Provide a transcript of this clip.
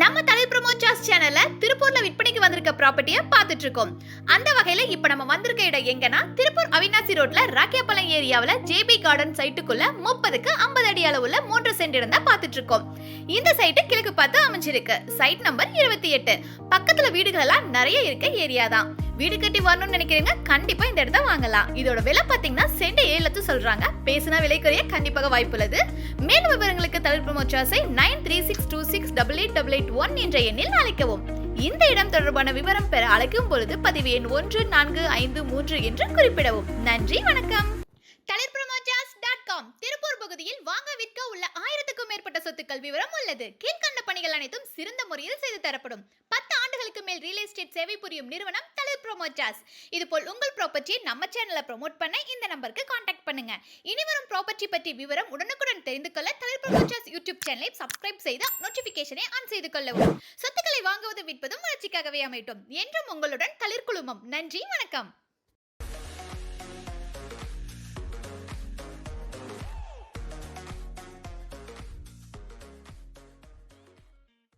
நம்ம தலை ப்ரமோச்சாஸ் சேனல்ல திருப்பூர்ல விற்பனைக்கு வந்திருக்க ப்ராப்பர்ட்டியை பார்த்துட்டு இருக்கோம் அந்த வகையில இப்ப நம்ம வந்திருக்க இடம் எங்கன்னா திருப்பூர் அவினாசி ரோட்ல ராக்கியாபாளையம் ஏரியாவில் ஜேபி கார்டன் சைட்டுக்குள்ள முப்பதுக்கு ஐம்பது அடி அளவுல மூன்று சென்ட் இடம் தான் பார்த்துட்டு இருக்கோம் இந்த சைட்டு கிழக்கு பார்த்து அமைஞ்சிருக்கு. சைட் நம்பர் இருபத்தி எட்டு. பக்கத்துல வீடுகள் எல்லாம் நிறைய இருக்க ஏரியா தான். வீடு கட்டி வரணும்னு நினைக்கிறீங்க கண்டிப்பா இந்த இடத்த வாங்கலாம். இதோட விலை பாத்தீங்கன்னா சென்ட் ஏழு லட்சம் சொல்றாங்க. பேசினா விலை குறைய கண்டிப்பாக வாய்ப்புள்ளது. மேலும் விவரங்களுக்கு தவிர்ப்பு மொச்சாசை nine three six two six double eight double eight one என்ற எண்ணில் அழைக்கவும். இந்த இடம் தொடர்பான விவரம் பெற அழைக்கும் பொழுது பதிவு எண் ஒன்று நான்கு ஐந்து மூன்று என்று குறிப்பிடவும். நன்றி வணக்கம். திருப்பூர் பகுதியில் வாங்க விற்க உள்ள ஆயிரத்துக்கும் மேற்பட்ட சொத்துக்கள் விவரம் உள்ளது. கீழ்கண்ட பணிகள் அனைத்தும் சிறந்த முறையில் செய்து தரப்படும். நாளுக்கு மேல் ரியல் எஸ்டேட் சேவை புரியும் நிறுவனம் தலை ப்ரோமோட்டாஸ் இதுபோல் உங்கள் ப்ராப்பர்ட்டியை நம்ம சேனலை ப்ரோமோட் பண்ண இந்த நம்பருக்கு காண்டாக்ட் பண்ணுங்க. இனிவரும் ப்ராப்பர்ட்டி பற்றி விவரம் உடனுக்குடன் தெரிந்து கொள்ள தலை ப்ரோமோச்சாஸ் யூடியூப் சேனலை சப்ஸ்கிரைப் செய்து நோட்டிபிகேஷனை ஆன் செய்து கொள்ளவும். சொத்துக்களை வாங்குவதும் விற்பதும் வளர்ச்சிக்காகவே அமையட்டும். என்றும் உங்களுடன் தளிர் குழுமம். நன்றி வணக்கம்.